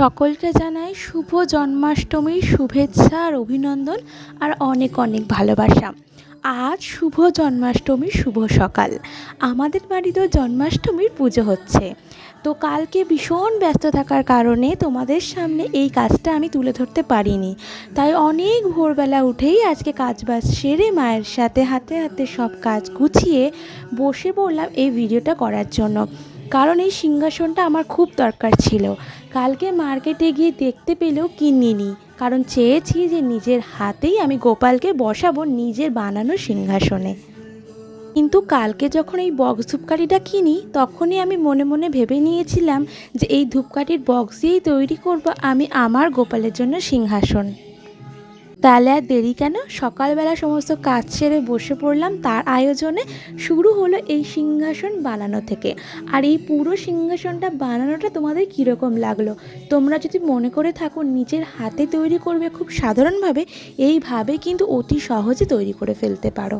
সকলকে জানাই শুভ জন্মাষ্টমীর শুভেচ্ছা আর অভিনন্দন আর অনেক অনেক ভালোবাসা। আজ শুভ জন্মাষ্টমীর শুভ সকাল। আমাদের বাড়িতেও জন্মাষ্টমীর পুজো হচ্ছে। তো কালকে ভীষণ ব্যস্ত থাকার কারণে তোমাদের সামনে এই কাজটা আমি তুলে ধরতে পারিনি। তাই অনেক ভোরবেলা উঠেই আজকে কাজ বাজ সেরে মায়ের সাথে হাতে হাতে সব কাজ গুছিয়ে বসে পড়লাম এই ভিডিওটা করার জন্য। কারণ এই সিংহাসনটা আমার খুব দরকার ছিল। কালকে মার্কেটে গিয়ে দেখতে পেলেও কিনিনি। কারণ চেয়েছি যে নিজের হাতেই আমি গোপালকে বসাবো নিজের বানানো সিংহাসনে। কিন্তু কালকে যখন এই বক্স ধূপকাঠিটা কিনি, তখনই আমি মনে মনে ভেবে নিয়েছিলাম যে এই ধূপকাঠির বক্স দিয়েই তৈরি করব আমি আমার গোপালের জন্য সিংহাসন। তাহলে আর দেরি কেন? সকালবেলা সমস্ত কাজ সেরে বসে পড়লাম। তার আয়োজনে শুরু হলো এই সিংহাসন বানানো থেকে। আর এই পুরো সিংহাসনটা বানানোটা তোমাদের কীরকম লাগল? তোমরা যদি মনে করে থাকো, নিজের হাতে তৈরি করবে খুব সাধারণভাবে। এইভাবে কিন্তু অতি সহজে তৈরি করে ফেলতে পারো।